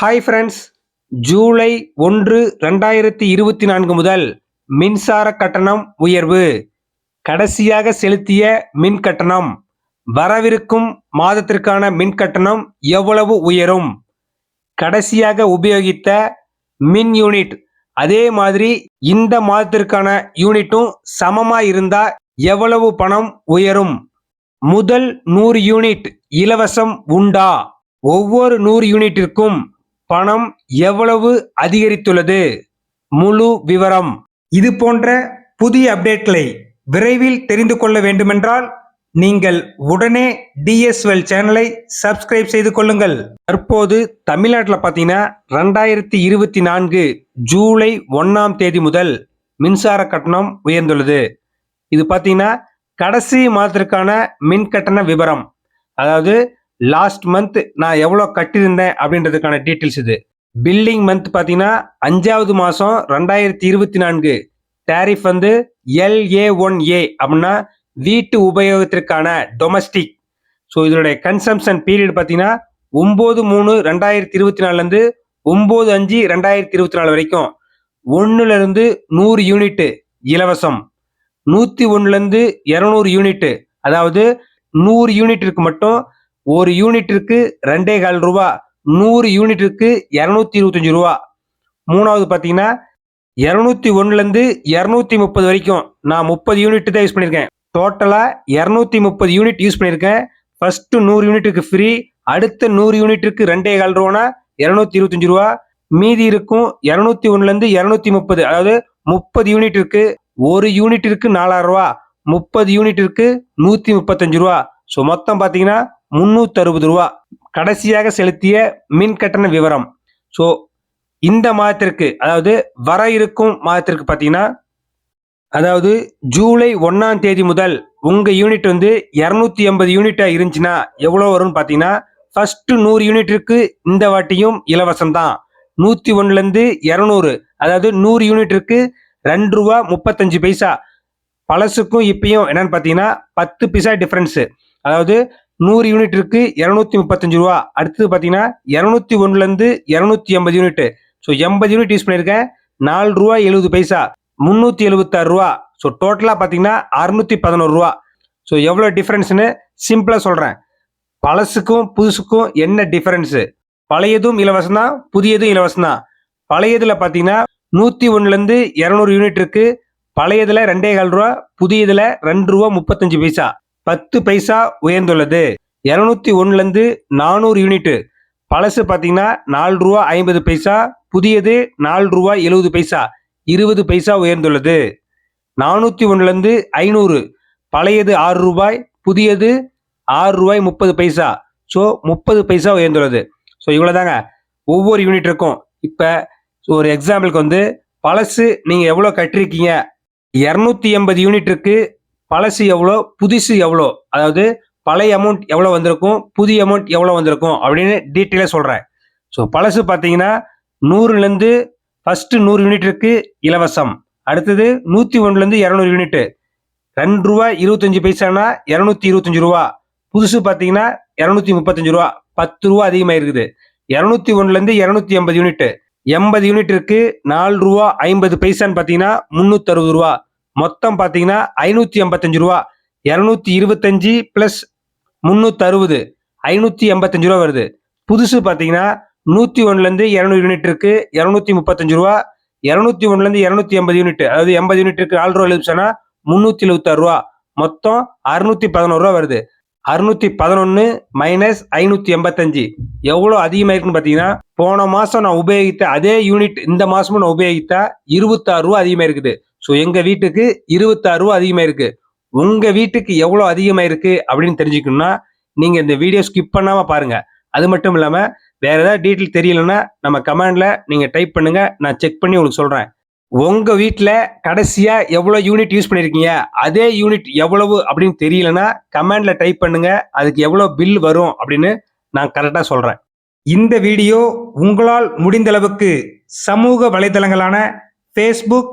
Hi friends July ஒன்று ரெண்டாயிரத்தி இருபத்தி நான்கு முதல் மின்சார கட்டணம் உயர்வு. கடைசியாக செலுத்திய மின் கட்டணம். வரவிருக்கும் மாதத்திற்கான மின் கட்டணம் எவ்வளவு உயரும்? கடைசியாக உபயோகித்த மின் யூனிட். அதே மாதிரி இந்த மாதத்திற்கான யூனிட்டும் சமமாக இருந்தால் எவ்வளவு பணம் உயரும்? முதல் நூறு யூனிட் இலவசம் உண்டா? ஒவ்வொரு நூறு யூனிட்டிற்கும் பணம் எவ்வளவு அதிகரித்துள்ளது? முழு விவரம். இது போன்ற புதிய அப்டேட்களை விரைவில் தெரிந்து கொள்ள வேண்டுமென்றால் நீங்கள் உடனே டிஎஸ்எல் சேனலை சப்ஸ்கிரைப் செய்து கொள்ளுங்கள். தற்போது தமிழ்நாட்டில் பார்த்தீங்கன்னா ரெண்டாயிரத்தி இருபத்தி நான்கு ஜூலை ஒன்றாம் தேதி முதல் மின்சார கட்டணம் உயர்ந்துள்ளது. இது பார்த்தீங்கன்னா கடைசி மாதத்திற்கான மின் கட்டண விவரம். அதாவது லாஸ்ட் மந்த் நான் எவ்வளோ கட்டியிருந்தேன் அப்படின்றதுக்கான டீட்டெயில்ஸ் இது. பில்லிங் மந்த் பார்த்தீங்கன்னா அஞ்சாவது மாதம் ரெண்டாயிரத்தி இருபத்தி நான்கு. டேரிஃப் வந்து எல்ஏ ஒன் ஏ அப்படின்னா வீட்டு உபயோகத்திற்கான டொமஸ்டிக் ஸோ இதனுடைய கன்சம்ஷன் பீரியட் பார்த்தீங்கன்னா ஒம்பது மூணு ரெண்டாயிரத்தி இருபத்தி நாலுலேருந்து ஒம்பது அஞ்சு ரெண்டாயிரத்தி இருபத்தி நாலு வரைக்கும். ஒன்றுலேருந்து நூறு யூனிட்டு இலவசம். நூற்றி ஒன்றுலேருந்து இரநூறு யூனிட்டு அதாவது நூறு யூனிட்டிற்கு மட்டும் ஒரு யூனிட்டிற்கு ரெண்டே கால் ரூபா நூறு யூனிட்டிற்கு இரநூத்தி இருபத்தஞ்சி ரூபா. மூணாவது பார்த்தீங்கன்னா இரநூத்தி ஒன்றுலேருந்து இரநூத்தி முப்பது வரைக்கும் நான் முப்பது யூனிட் தான் யூஸ் பண்ணியிருக்கேன். டோட்டலாக இரநூத்தி முப்பது யூனிட் யூஸ் பண்ணியிருக்கேன். ஃபஸ்ட்டு நூறு யூனிட்டுக்கு ஃப்ரீ அடுத்த நூறு யூனிட்டுக்கு ரெண்டே கால் ரூபானா இரநூத்தி இருபத்தஞ்சி ரூபா. மீதி இருக்கும் இரநூத்தி ஒன்றுலேருந்து இரநூத்தி முப்பது அதாவது முப்பது யூனிட்டிற்கு ஒரு யூனிட்டிற்கு நாலாயிரம் ரூபா முப்பது யூனிட்டிற்கு நூற்றி முப்பத்தஞ்சு ரூபா. ஸோ மொத்தம் பார்த்தீங்கன்னா முந்நூற்றி அறுபது ரூபா கடைசியாக செலுத்திய மின் கட்டண விவரம். ஸோ இந்த மாதத்திற்கு அதாவது வர இருக்கும் மாதத்திற்கு பார்த்தீங்கன்னா அதாவது ஜூலை ஒன்றாம் தேதி முதல் உங்கள் யூனிட் வந்து இரநூத்தி எண்பது யூனிட்டாக இருந்துச்சுன்னா எவ்வளோ வரும்னு பார்த்தீங்கன்னா ஃபஸ்ட்டு நூறு யூனிட்டிற்கு இந்த வாட்டியும் இலவசம் தான். நூற்றி ஒன்றுலேருந்து இரநூறு அதாவது நூறு யூனிட்டிற்கு ரெண்டு ரூபா முப்பத்தஞ்சு பைசா. பழசுக்கும் இப்பயும் என்னன்னு பார்த்தீங்கன்னா பத்து பைசா டிஃப்ரென்ஸு அதாவது நூறு யூனிட் இருக்கு இரநூத்தி முப்பத்தஞ்சு ரூபா. அடுத்தது பார்த்தீங்கன்னா இரநூத்தி ஒன்றுலேருந்து இரநூத்தி எண்பது யூனிட் ஸோ எண்பது யூனிட் யூஸ் பண்ணியிருக்கேன். நாலு ரூபா எழுபது பைசா. முந்நூற்றி எழுபத்தாறு ரூபா. ஸோ டோட்டலாக பார்த்தீங்கன்னா அறுநூத்தி பதினோரு ரூபா. ஸோ எவ்வளோ டிஃப்ரென்ஸ்னு சிம்பிளாக சொல்கிறேன் பழசுக்கும் புதுசுக்கும் என்ன டிஃப்ரென்ஸு பழையதும் இலவசம் தான் புதியதும் இலவசம் தான். பழையதில் பார்த்தீங்கன்னா நூற்றி ஒன்றுலேருந்து இரநூறு யூனிட் இருக்குது பழையதில் ரெண்டே கால் ரூபா புதியதில் ரெண்டு ரூபா முப்பத்தஞ்சு பைசா. பத்து பைசா உயர்ந்துள்ளது. இரநூத்தி ஒன்றுலேருந்து நானூறு யூனிட்டு. பழசு பார்த்தீங்கன்னா நாலு ரூபா ஐம்பது பைசா புதியது நாலு ரூபா எழுபது பைசா இருபது பைசா உயர்ந்துள்ளது. நானூற்றி ஒன்றுலேருந்து ஐநூறு. பழையது ஆறு ரூபாய் புதியது ஆறு ரூபாய் முப்பது பைசா. ஸோ முப்பது பைசா உயர்ந்துள்ளது. ஸோ இவ்வளோதாங்க ஒவ்வொரு யூனிட்டுக்கும் இப்போ ஒரு எக்ஸாம்பிளுக்கு வந்து பழசு நீங்கள் எவ்வளோ கட்டிருக்கீங்க? இரநூத்தி எண்பது யூனிட் இருக்குது பழசு எவ்வளோ புதுசு எவ்வளோ அதாவது பழைய அமௌண்ட் எவ்வளோ வந்திருக்கும் புதிய அமௌண்ட் எவ்வளோ வந்திருக்கும் அப்படின்னு டீட்டெயிலாக சொல்கிறேன் ஸோ பழசு பார்த்தீங்கன்னா நூறுலேருந்து ஃபஸ்ட்டு நூறு யூனிட்டுக்கு இலவசம். அடுத்தது நூற்றி ஒன்றுலேருந்து இரநூறு யூனிட்டு ரெண்டு ரூபா இருபத்தஞ்சி பைசானா இரநூத்தி இருபத்தஞ்சி ரூபா. புதுசு பார்த்தீங்கன்னா இரநூத்தி முப்பத்தஞ்சு ரூபா பத்து ரூபா அதிகமாக இருக்குது இரநூத்தி ஒன்றுலேருந்து இரநூத்தி எண்பது யூனிட்டு எண்பது யூனிட்டிற்கு நாலு ரூபா ஐம்பது பைசான்னு பார்த்தீங்கன்னா முந்நூற்றி அறுபது ரூபா. மொத்தம் பார்த்தீங்கன்னா ஐநூற்றி எண்பத்தஞ்சு ரூபா. இரநூத்தி இருபத்தஞ்சி ப்ளஸ் முந்நூற்றி அறுபது ஐநூற்றி எண்பத்தஞ்சு ரூபா வருது. புதுசு பார்த்தீங்கன்னா நூற்றி ஒன்றுலேருந்து இரநூறு யூனிட் இருக்கு. இரநூத்தி முப்பத்தஞ்சு ரூபா. இரநூத்தி ஒன்றுலேருந்து இரநூத்தி எண்பது யூனிட் அதாவது எண்பது யூனிட்டுக்கு நாலு ரூபா எழுபதுனா முந்நூற்றி எழுபத்தாறு ரூபா. மொத்தம் அறுநூத்தி பதினோரு ரூபா வருது. அறுநூத்தி பதினொன்று மைனஸ் ஐநூற்றி எண்பத்தஞ்சு. எவ்வளோ அதிகமாயிருக்குன்னு பார்த்தீங்கன்னா போன மாதம் நான் உபயோகித்த அதே யூனிட் இந்த மாதமும் நான் உபயோகித்தா இருபத்தாறு ரூபா அதிகமாக இருக்குது. ஸோ எங்கள் வீட்டுக்கு இருபத்தாறு ரூபா அதிகமாக இருக்குது உங்கள் வீட்டுக்கு எவ்வளோ அதிகமாக இருக்குது அப்படின்னு தெரிஞ்சுக்கணும்னா நீங்கள் இந்த வீடியோ ஸ்கிப் பண்ணாமல் பாருங்கள் அது மட்டும் இல்லாமல் வேறு ஏதாவது டீட்டெயில் தெரியலன்னா நம்ம கமெண்டில் நீங்கள் டைப் பண்ணுங்கள் நான் செக் பண்ணி உங்களுக்கு சொல்கிறேன் உங்கள் வீட்டில் கடைசியாக எவ்வளோ யூனிட் யூஸ் பண்ணியிருக்கீங்க அதே யூனிட் எவ்வளவு அப்படின்னு தெரியலன்னா கமெண்டில் டைப் பண்ணுங்கள் அதுக்கு எவ்வளோ பில் வரும் அப்படின்னு நான் கரெக்டாக சொல்கிறேன் இந்த வீடியோ உங்களால் முடிந்தளவுக்கு சமூக வலைதளங்களான ஃபேஸ்புக்